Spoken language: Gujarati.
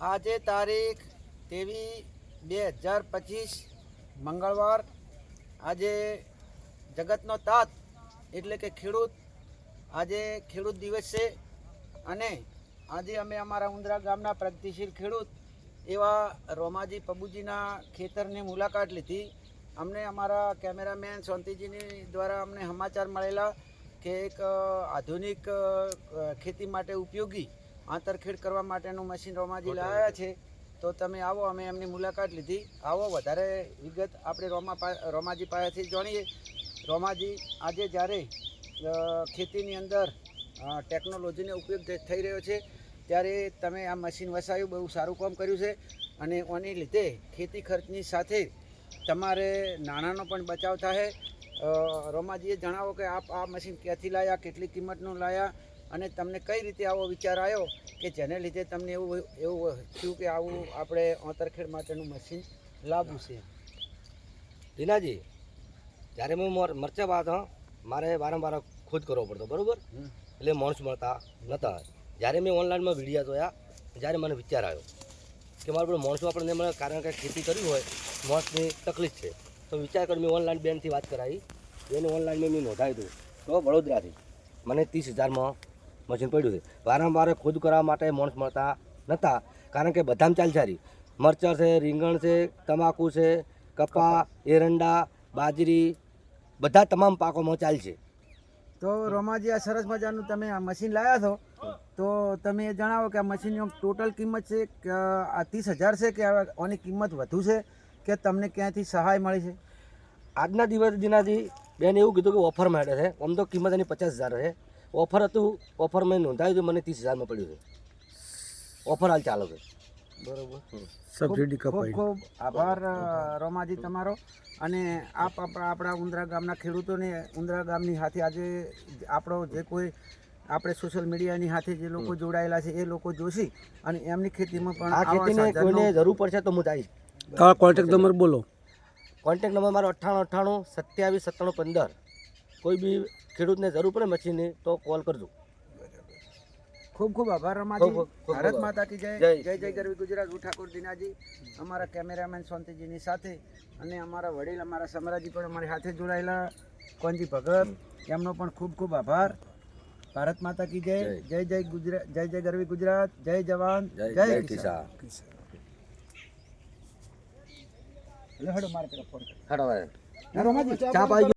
આજે તારીખ તેવી બે હજાર પચીસ મંગળવાર. આજે જગતનો તાત એટલે કે ખેડૂત. આજે ખેડૂત દિવસ છે અને આજે અમે અમારા ઉંદરા ગામના પ્રગતિશીલ ખેડૂત એવા રોમાજી પબુજીના ખેતરની મુલાકાત લીધી. અમને અમારા કેમેરામેન શાંતિજીની દ્વારા અમને સમાચાર મળેલા કે એક આધુનિક ખેતી માટે ઉપયોગી આંતરખેડ કરવા માટેનું મશીન રોમાજી લાવ્યા છે. તો તમે આવો અમે એમની મુલાકાત લીધી. આવો વધારે વિગત આપણે રોમા રોમાજી પાસેથી જાણીએ. રોમાજી આજે જ્યારે ખેતીની અંદર ટેકનોલોજીનો ઉપયોગ થઈ રહ્યો છે ત્યારે તમે આ મશીન વસાવ્યું બહુ સારું કામ કર્યું છે. અને એની લીધે ખેતી ખર્ચની સાથે તમારે નાણાંનો પણ બચાવ થાય. રોમાજીએ જણાવો કે આપ આ મશીન ક્યાંથી લાયા કેટલી કિંમતનું લાયા? અને તમને કઈ રીતે આવો વિચાર આવ્યો કે જેને લીધે તમને એવું એવું થયું કે આવું આપણે અંતરખેડ માટેનું મશીન લાવવું છે? રીનાજી જ્યારે હું મરચા મરચાં વાવતો મારે વારંવાર ખુદ કરવો પડતો બરાબર? એટલે માણસ મળતા નહોતા જ્યારે મેં ઓનલાઈનમાં વિડીયા જોયા જ્યારે મને વિચાર આવ્યો કે મારું પણ માણસો આપણને મને કારણ કે ખેતી કરવી હોય માણસની તકલીફ છે. તો વિચાર કરી મેં ઓનલાઈન બેનથી વાત કરાવી. એને ઓનલાઈન મેં નોંધાવી દઉં તો વડોદરાથી મને ત્રીસ હજારમાં મશીન પડ્યું છે. વારંવાર ખુદ કરવા માટે માણસ મળતા નહોતા કારણ કે બધામાં ચાલચારી મરચર મરચાં છે રીંગણ છે તમાકુ છે કપા એરંડા બાજરી બધા તમામ પાકોમાં ચાલશે તો રોમાજી આ સરસ મજાનું તમે આ મશીન લાવ્યા છો? તો તમે એ જણાવો કે આ મશીનની ટોટલ કિંમત છે કે આ ત્રીસ હજાર છે કે આની કિંમત વધુ છે કે તમને ક્યાંથી સહાય મળી છે? આજના દિવસ દિનાજી બેન એવું કીધું કે ઓફર માટે છે. આમ તો કિંમત એની પચાસ હજાર છે. ઓફર હતું ઓફર મેં નોંધાવ્યું હતું મને ત્રીસ હજારમાં પડ્યું છે ઓફર હાલ ચાલે છે. બરોબર. સબસિડી ખૂબ ખૂબ આભાર રોમાજી તમારો. અને આપ આપણા આપણા ઉંદરા ગામના ખેડૂતોને ઉંદરા ગામની સાથે આજે આપણો જે કોઈ આપણે સોશિયલ મીડિયાની સાથે જે લોકો જોડાયેલા છે એ લોકો જોશી. અને એમની ખેતીમાં પણ આ ખેતીને કોઈને જરૂર પડશે તો હું જઈશ. તમારો કોન્ટેક્ટ નંબર બોલો. કોન્ટેક નંબર મારો અઠ્ઠાણું અઠ્ઠાણું સત્યાવીસ સત્તાણું પંદર. કોઈ બી ખેડૂતને જરૂર પડે મચ્છીની તો કોલ કરજો. ખૂબ ખૂબ આભાર રમાજી. ભારત માતા કી જય. જય. જય ગરવી ગુજરાત. હું ઠાકોર દિનાજી અમારા કેમેરામેન શાંતિજીની સાથે અને અમારા વડીલ અમારા સમરાજી પણ અમારી સાથે જોડાયેલા. કોંજી ભગત એમનો પણ ખૂબ ખૂબ આભાર. ભારત માતા કી જય. જય જય ગુજરાત જય જય ગરવી ગુજરાત. જય જવાન. જય કિસાન. હેલો હેડો મારે પેલા ફોન હેડો ચા પાઈ